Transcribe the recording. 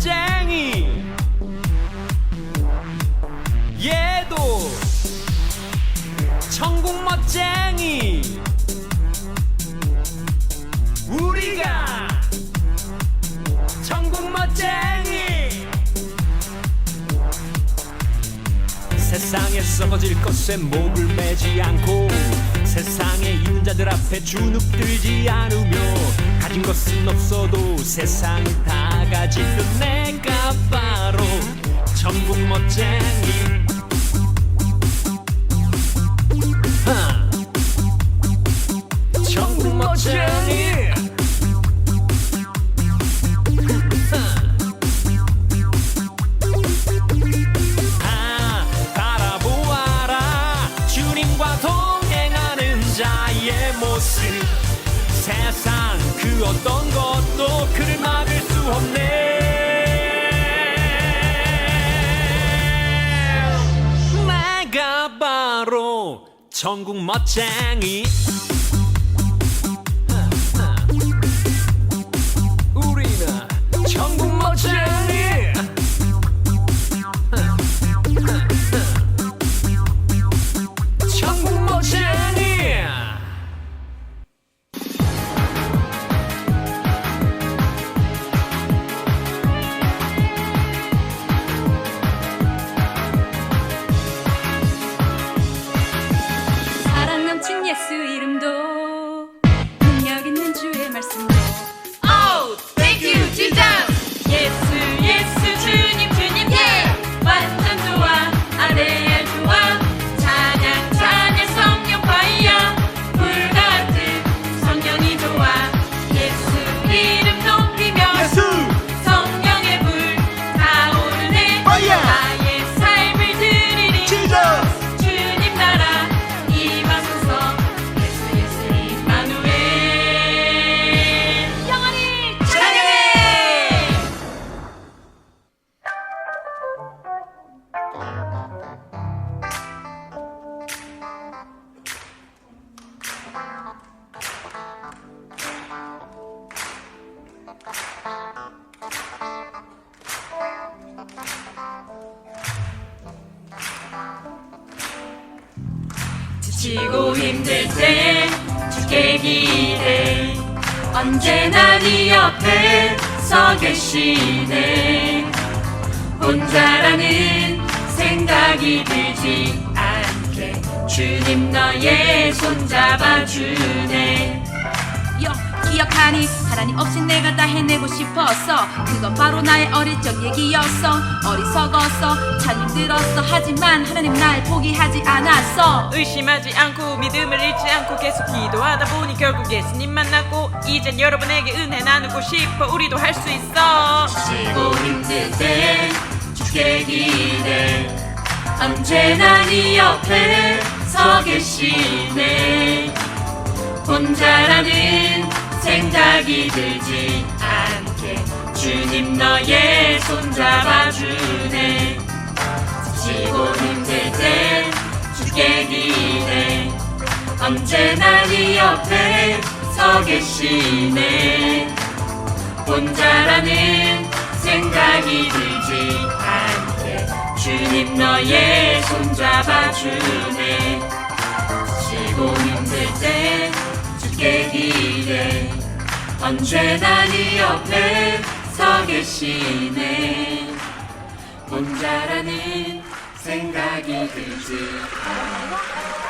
짱이 얘도 천국 멋쟁이 우리가 천국 멋쟁이 세상에 썩어질 것에 목을 매지 않고 세상의 인자들 앞에 주눅들지 않으며 가진 것은 없어도 세상을 다 가진 내가 바로 전국 멋쟁이 하. 전국 멋쟁이 그 어떤 것도 그를 막을 수 없네. 내가 바로 전국 멋쟁이 イエスイエス 지치고 힘들 때 주께 기대. 언제나 네 옆에 서 계시네. 혼자라는 생각이 들지 않게 주님 너의 손 잡아 주네. 여, 기억하니 하나님 없이 내가 다 해내고 싶었어 그건 바로 나의 어릴 적 얘기였어. 어리석었어 참 힘들었어. 하지만 하나님 날 포기하지 않았어. 의심하지 않고 믿음을 잃지 않고 계속 기도하다 보니 결국 예수님 만났고 이젠 여러분에게 은혜 나누고 싶어 우리도 할 수 있어. 지고 힘들 때 주께 기대. 언제나 네 옆에 서 계시네. 혼자라는 생각이 들지 않게 주님 너의 손 잡아주네. 지치고 힘들 때 주께 기대. 언제나 네 옆에 서 계시네. 혼자라는 생각이 들지 않게 주님 너의 손 잡아주네. 지치고 힘들 때 주께 기대. 언제나 네 옆에 서 계시네. 혼자라는 생각이 들지. 않게